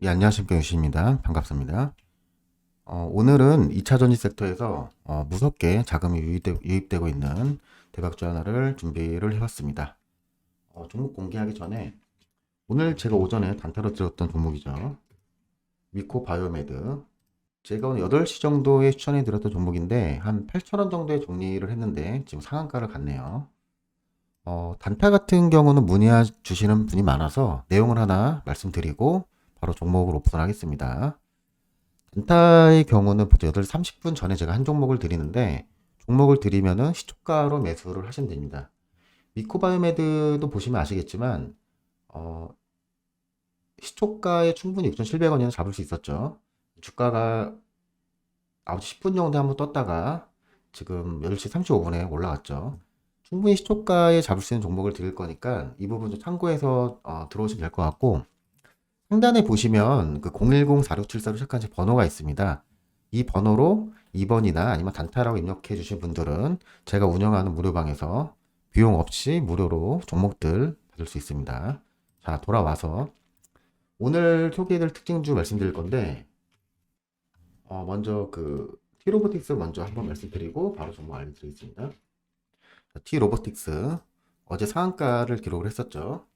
예, 안녕하십니까 유시입니다. 반갑습니다. 어, 오늘은 2차 전지 섹터에서 어, 무섭게 자금이 유입되, 고 있는 대박주 하나를 준비를 해봤습니다. 어, 종목 공개하기 전에 오늘 제가 오전에 단타로 들었던 종목이죠. 미코 바이오메드. 제가 오늘 8시 정도에 추천해 드렸던 종목인데 한 8,000원 정도에 정리를 했는데 지금 상한가를 갔네요. 어, 단타 같은 경우는 문의 주시는 분이 많아서 내용을 하나 말씀드리고 바로 종목을 오픈하겠습니다. 단타의 경우는 보통 8시 30분 전에 제가 한 종목을 드리는데 종목을 드리면은 시초가로 매수를 하시면 됩니다. 미코바이오메드도 보시면 아시겠지만 어, 시초가에 충분히 6,700원이면 잡을 수 있었죠. 주가가 9시 10분 정도 한번 떴다가 지금 10시 35분에 올라왔죠. 충분히 시초가에 잡을 수 있는 종목을 드릴 거니까 이 부분 좀 참고해서 어, 들어오시면 될 것 같고 상단에 보시면 그 010-4674로 시작한 제 번호가 있습니다. 이 번호로 2번이나 아니면 단타라고 입력해 주신 분들은 제가 운영하는 무료방에서 비용 없이 무료로 종목들 받을 수 있습니다. 자, 돌아와서 오늘 소개해드릴 특징주 말씀드릴 건데 어, 먼저 그 T로보틱스 먼저 한번 말씀드리고 바로 종목 알려드리겠습니다. T로보틱스 어제 상한가를 기록을 했었죠.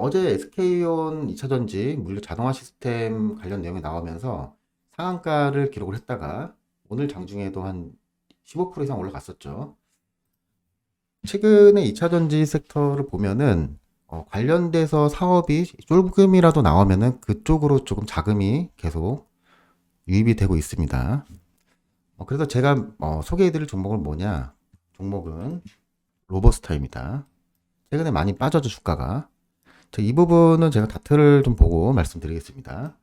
어제 SK온 2차전지 물류 자동화 시스템 관련 내용이 나오면서 상한가를 기록을 했다가 오늘 장중에도 한 15% 이상 올라갔었죠. 최근에 2차전지 섹터를 보면은 어, 관련돼서 사업이 조금이라도 나오면은 그쪽으로 조금 자금이 계속 유입이 되고 있습니다. 어, 그래서 제가 어, 소개해드릴 종목은 뭐냐? 종목은 로버스타입니다. 최근에 많이 빠져죠 주가가. 이 부분은 제가 다트를 좀 보고 말씀드리겠습니다.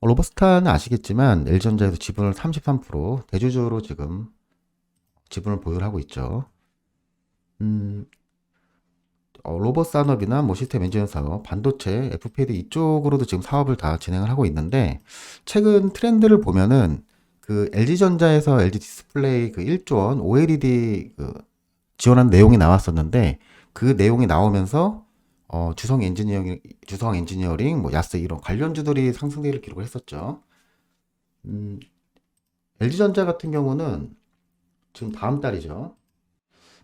어, 로버스타는 아시겠지만 LG전자에서 지분을 33% 대주주로 지금 지분을 보유하고 있죠. 음, 어, 로봇 산업이나 뭐 시스템 엔지니어 산업, 반도체, FPD 이쪽으로도 지금 사업을 다 진행을 하고 있는데 최근 트렌드를 보면은 그 LG전자에서 LG 디스플레이 그 1조 원 OLED 그 지원한 내용이 나왔었는데 그 내용이 나오면서 어, 주성 엔지니어링, 주성 엔지니어링, 뭐 야스 이런 관련주들이 상승세를 기록을 했었죠. 음, LG전자 같은 경우는 지금 다음 달이죠.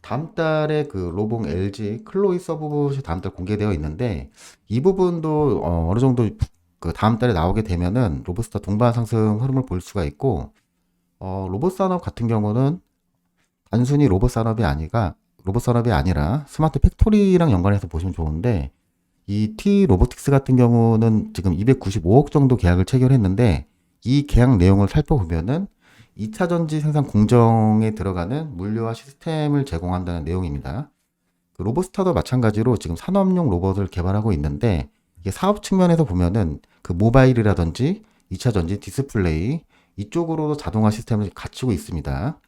다음 달에 그 로봉 LG 클로이 서브봇이 다음 달 공개되어 있는데 이 부분도 어, 어느 정도 그 다음 달에 나오게 되면은 로봇스타 동반 상승 흐름을 볼 수가 있고 어, 로봇 산업 같은 경우는 단순히 로봇 산업이 아니가 로봇 산업이 아니라 스마트 팩토리랑 연관해서 보시면 좋은데 이 T 로보틱스 같은 경우는 지금 295억 정도 계약을 체결했는데 이 계약 내용을 살펴보면은 2차 전지 생산 공정에 들어가는 물류와 시스템을 제공한다는 내용입니다. 그 로봇스타도 마찬가지로 지금 산업용 로봇을 개발하고 있는데 이게 사업 측면에서 보면은 그 모바일이라든지 2차 전지 디스플레이 이쪽으로도 자동화 시스템을 갖추고 있습니다.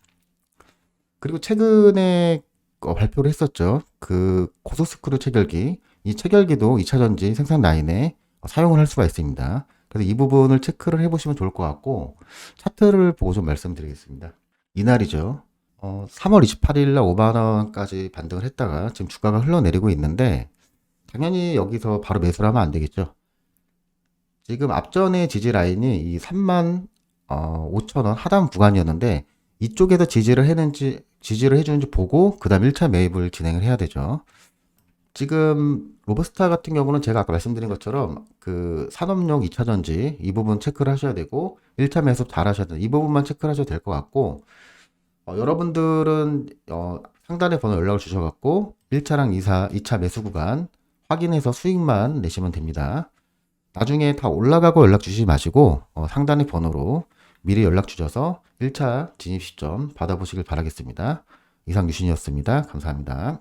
그리고 최근에 어, 발표를 했었죠. 그 고속스크류 체결기. 이 체결기도 2차 전지 생산 라인에 사용을 할 수가 있습니다. 그래서 이 부분을 체크를 해보시면 좋을 것 같고 차트를 보고 좀 말씀드리겠습니다. 이날이죠. 어, 3월 28일 날 5만 원까지 반등을 했다가 지금 주가가 흘러내리고 있는데 당연히 여기서 바로 매수를 하면 안 되겠죠. 지금 앞전에 지지 라인이 이 3만 어, 5천 원 하단 구간이었는데 이쪽에서 지지를 했는지 지지를 해주는지 보고 그 다음 1차 매입을 진행을 해야 되죠. 지금 로버스타 같은 경우는 제가 아까 말씀드린 것처럼 그 산업용 2차 전지 이 부분 체크를 하셔야 되고 1차 매수 잘 하셔야 돼요. 이 부분만 체크를 하셔도 될 것 같고 어, 여러분들은 어, 상단에 번호 연락을 주셔갖고 1차랑 2차, 2차 매수 구간 확인해서 수익만 내시면 됩니다. 나중에 다 올라가고 연락 주시지 마시고 어, 상단의 번호로 미리 연락 주셔서 1차 진입 시점 받아보시길 바라겠습니다. 이상 유신이었습니다. 감사합니다.